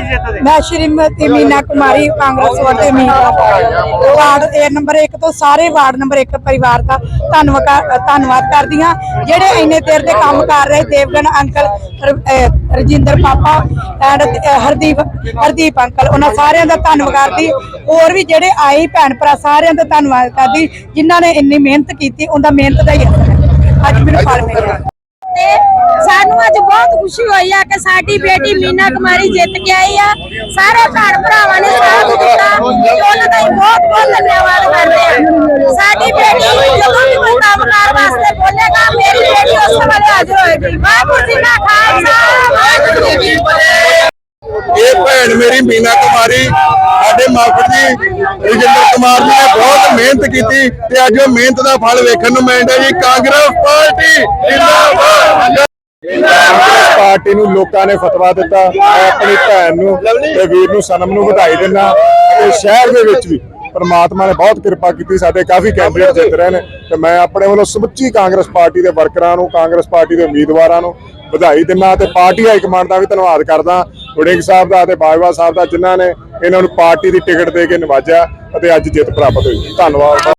ਹੋਈ ਜਿੱਤ ਦੇ? ਮੈਂ ਸ਼੍ਰੀਮਤੀ ਮੀਨਾ ਕੁਮਾਰੀ, ਕਾਂਗਰਸ ਵੱਲੋਂ ਉਮੀਦਵਾਰ ਵਾਰਡ। ਇਹ ਨੰਬਰ 1 ਤੋਂ ਸਾਰੇ ਵਾਰਡ ਨੰਬਰ 1 ਪਰਿਵਾਰ ਦਾ ਧੰਨਵਾਦ ਧੰਨਵਾਦ ਕਰਦੀ ਹਾਂ। ਜਿਹੜੇ ਇੰਨੇ ਦੇਰ ਦੇ ਕੰਮ ਕਰ ਰਹੇ, ਦੇਵਗਨ ਅੰਕਲ ਰਜਿੰਦਰ ਪਾਪਾ ਐਂਡ ਹਰਦੀਪ ਹਰਦੀਪ ਅੰਕਲ, ਉਹਨਾਂ ਸਾਰਿਆਂ ਦਾ ਧੰਨਵਾਦ ਕਰਦੀ। ਹੋਰ ਵੀ ਜਿਹੜੇ ਆਏ ਭੈਣ ਭਰਾ, ਸਾਰਿਆਂ ਦਾ ਧੰਨਵਾਦ ਕਰਦੀ, ਜਿਨ੍ਹਾਂ ਨੇ ਇੰਨੀ ਮਿਹਨਤ ਕੀਤੀ, ਉਹਦਾ ਮਿਹਨਤ ਦਾ ਹੀ। ਅੱਜ ਮੈਨੂੰ ਫਲ ਮਿਲਿਆ। ਤੇ ਸਾਨੂੰ ਅੱਜ ਬਹੁਤ ਖੁਸ਼ੀ ਹੋਈ ਆ ਕਿ ਸਾਡੀ ਬੇਟੀ ਮੀਨਾ ਕੁਮਾਰੀ ਜਿੱਤ ਕੇ ਆਈ ਆ। ਸਾਰੇ ਭੈਣ ਭਰਾਵਾਂ ਨੇ ਸਾਥ ਦਿੱਤਾ ਉਹਨਾਂ ਦਾ ਬਹੁਤ ਬਹੁਤ ਧੰਨਵਾਦ ਕਰਦੇ ਆ। ਸਾਡੀ ਬੇਟੀ ਜਦੋਂ ਵੀ ਕੋਈ ਕੰਮ ਕਾਰ ਵਾਸਤੇ ਬੋਲੇਗਾ, ਮੇਰੀ ਬੇਟੀ ਉਸ ਵੇਲੇ ਹਾਜ਼ਰ ਹੋਏਗੀ। ਵਾਹਿਗੁਰੂ ਜੀ ਕਾ ਖਾਲਸਾ, ਵਾਹਿਗੁਰੂ ਜੀ ਕੀ ਫਤਿਹ। ਇਹ ਭੈਣ ਮੇਰੀ ਮੀਨਾ ਕੁਮਾਰੀ, ਸਾਡੇ ਮਾਫੜ ਜੀ, ਰਜਿੰਦਰ ਕੁਮਾਰ ਜੀ ਨੇ ਬਹੁਤ ਮਿਹਨਤ ਕੀਤੀ ਤੇ ਅੱਜ ਉਹ ਮਿਹਨਤ ਦਾ ਫਲ ਵੇਖਣ ਨੂੰ ਮਿਲਦਾ ਜੀ। ਕਾਂਗਰਸ ਪਾਰਟੀ, ਜਿੰਦਾਬਾਦ। ਕਾਂਗਰਸ ਪਾਰਟੀ ਨੂੰ ਲੋਕਾਂ ਨੇ ਫਤਵਾ ਦਿੱਤਾ। ਮੈਂ ਆਪਣੀ ਭੈਣ ਨੂੰ ਤੇ ਵੀਰ ਨੂੰ ਸਨਮ ਨੂੰ ਵਧਾਈ ਦਿੰਦਾ। ਅਤੇ ਸ਼ਹਿਰ ਦੇ ਵਿੱਚ ਵੀ ਪਰਮਾਤਮਾ ਨੇ ਬਹੁਤ ਕਿਰਪਾ ਕੀਤੀ। ਸਾਡੇ ਕਾਫੀ ਕੈਂਡੀਡੇਟ ਜਿੱਤ ਰਹੇ ਨੇ। ਤੇ ਮੈਂ ਆਪਣੇ ਵੱਲੋਂ ਸਮੁੱਚੀ ਕਾਂਗਰਸ ਪਾਰਟੀ ਦੇ ਵਰਕਰਾਂ ਨੂੰ ਕਾਂਗਰਸ ਪਾਰਟੀ ਦੇ ਉਮੀਦਵਾਰਾਂ ਨੂੰ ਵਧਾਈ ਦਿੰਦਾ ਤੇ ਪਾਰਟੀ ਹਾਈ ਕਮਾਂਡ ਦਾ ਵੀ ਧੰਨਵਾਦ ਕਰਦਾ। ਵੜਿੰਗ ਸਾਹਿਬ ਦਾ ਤੇ ਬਾਜਵਾ ਸਾਹਿਬ ਦਾ ਜਿਨ੍ਹਾਂ ਨੇ ਇਹਨਾਂ ਨੂੰ ਪਾਰਟੀ ਦੀ ਟਿਕਟ ਦੇ ਕੇ ਨਵਾਜਿਆ ਅਤੇ ਅੱਜ ਜਿੱਤ ਪ੍ਰਾਪਤ ਹੋਈ। ਧੰਨਵਾਦ।